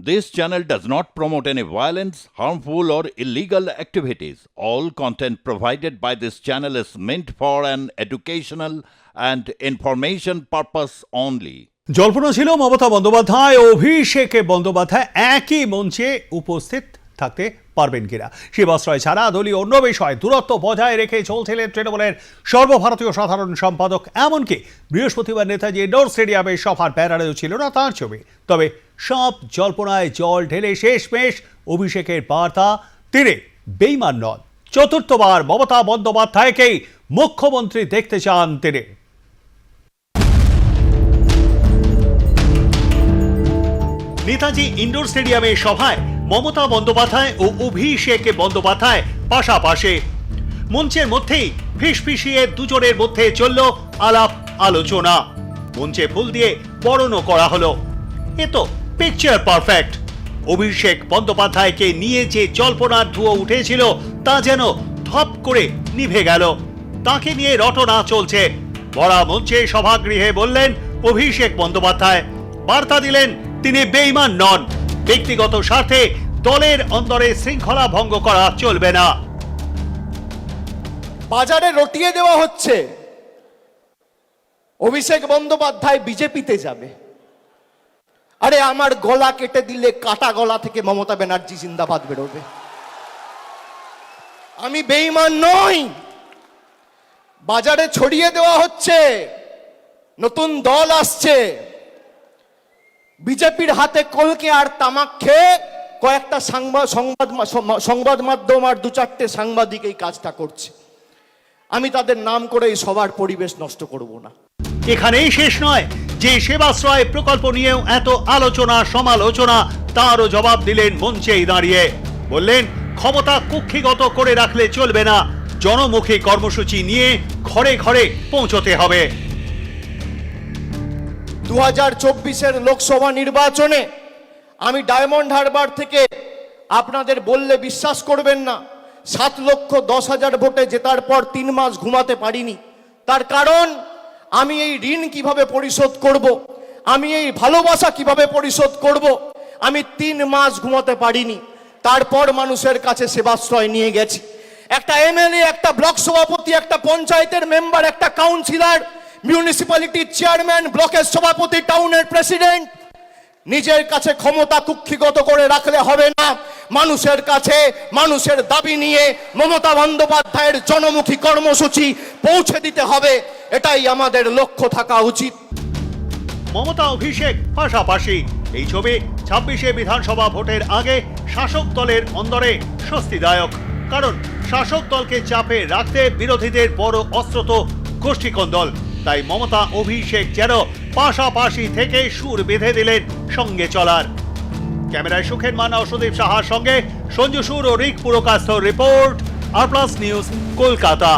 This channel does not promote any violence, harmful, or illegal activities. All content provided by this channel is meant for an educational and information purpose only. জল্পনা ছিল মমতা বন্দ্যোপাধ্যায় অভিষেকে বন্দ্যোপাধ্যায় একই মঞ্চে উপস্থিত থাকতে পারবেন কিনা? শিবাশ্রয় ছাড়া দলীয় অন্য বিষয়ে দূরত্ব বজায় রেখে চলছিলেন তৃণমূলের সর্বভারতীয় সাধারণ সম্পাদক। এমনকি বৃহস্পতিবার নেতাজি ইন্ডোর স্টেডিয়ামে সভার ব্যানারেও ছিল না তার ছবি। তবে সব জল্পনায় জল ঢেলে শেষমেশ অভিষেকের বার্তা। তিনি বেইমান নন। চতুর্থবার মমতা বন্দ্যোপাধ্যায়কেই মুখ্যমন্ত্রী দেখতে চান তিনি। নেতাজি ইন্ডোর স্টেডিয়ামে সভায় মমতা বন্দ্যোপাধ্যায় ও অভিষেক বন্দ্যোপাধ্যায় পাশাপাশি। মঞ্চের মধ্যেই ফিসফিসিয়ে দুজনের মধ্যে চলল আলাপ আলোচনা। মঞ্চে ফুল দিয়ে বরণও করা হলো। এ তো পিকচার পারফেক্ট অভিষেক বন্দ্যোপাধ্যায়কে নিয়ে যে জল্পনার ধুয়ো উঠেছিল, তা যেন ধপ করে নিভে গেল। তাকে নিয়ে রটনা চলছে। ভরা মঞ্চে সভাগৃহে বললেন অভিষেক বন্দ্যোপাধ্যায়। বার্তা দিলেন, তিনি বেইমান নন। ব্যক্তিগত স্বার্থে দলের অন্দরে শৃঙ্খলা ভঙ্গ করা চলবে না। বাজারে রটিয়ে দেওয়া হচ্ছে। অভিষেক বন্দ্যোপাধ্যায় বিজেপিতে যাবে। আরে আমার গলা কেটে দিলে কাটা গলা থেকে মমতা ব্যানার্জি জিন্দাবাদ বেরোবে। আমি বেইমান নই। বাজারে ছড়িয়ে দেওয়া হচ্ছে। নতুন দল আসছে। বিজেপির হাতে কলকে আর তামাক খেয়ে কয়েকটা সাংবাদ, সংবাদ সংবাদ মাধ্যম আর দু চারটে সাংবাদিক এই কাজটা করছে। আমি তাদের নাম করে এই সবার পরিবেশ নষ্ট করব না। এখানেই শেষ নয়। যে সেবাশ্রয় প্রকল্প নিয়েও এত আলোচনা, সমালোচনা, তারও জবাব দিলেন মঞ্চেই দাঁড়িয়ে। বললেন, ক্ষমতা কুক্ষিগত করে রাখলে চলবে না। জনমুখী কর্মসূচি নিয়ে ঘরে ঘরে পৌঁছতে হবে। দু হাজার চব্বিশের লোকসভা নির্বাচনে আমি ডায়মন্ড হারবার থেকে আপনাদের বললে বিশ্বাস করবেন না, সাত লক্ষ দশ হাজার ভোটে জেতার পর তিন মাস ঘুমাতে পারিনি তার কারণ, আমি এই ঋণ কীভাবে পরিশোধ করব। আমি এই ভালোবাসা কীভাবে পরিশোধ করব। আমি তিন মাস ঘুমাতে পারিনি তারপর মানুষের কাছে সেবাশ্রয় নিয়ে গেছি একটা এমএলএ, একটা ব্লক সভাপতি, একটা পঞ্চায়েতের মেম্বার, একটা কাউন্সিলর মিউনিসিপ্যালিটির চেয়ারম্যান ব্লকের সভাপতি টাউনের প্রেসিডেন্ট নিজের কাছে ক্ষমতা কুক্ষিগত করে রাখলে হবে না। মানুষের কাছে, মানুষের দাবি নিয়ে মমতা বন্দ্যোপাধ্যায়ের জনমুখী কর্মসূচি পৌঁছে দিতে হবে। এটাই আমাদের লক্ষ্য থাকা উচিত। মমতা অভিষেক পাশাপাশি এই ছবি ছাব্বিশে বিধানসভা ভোটের আগে শাসক দলের অন্দরে স্বস্তিদায়ক। কারণ শাসক দলকে চাপে রাখতে বিরোধীদের বড় অস্ত্র তো গোষ্ঠীকন্দল। তাই মমতা, অভিষেক যেন পাশাপাশি থেকে সুর বেঁধে দিলেন সঙ্গে চলার। ক্যামেরায় সুখেন মানা সুদীপ সাহার সঙ্গে সঞ্জু সুর ও Rik Purkayastha report, R plus news, Kolkata.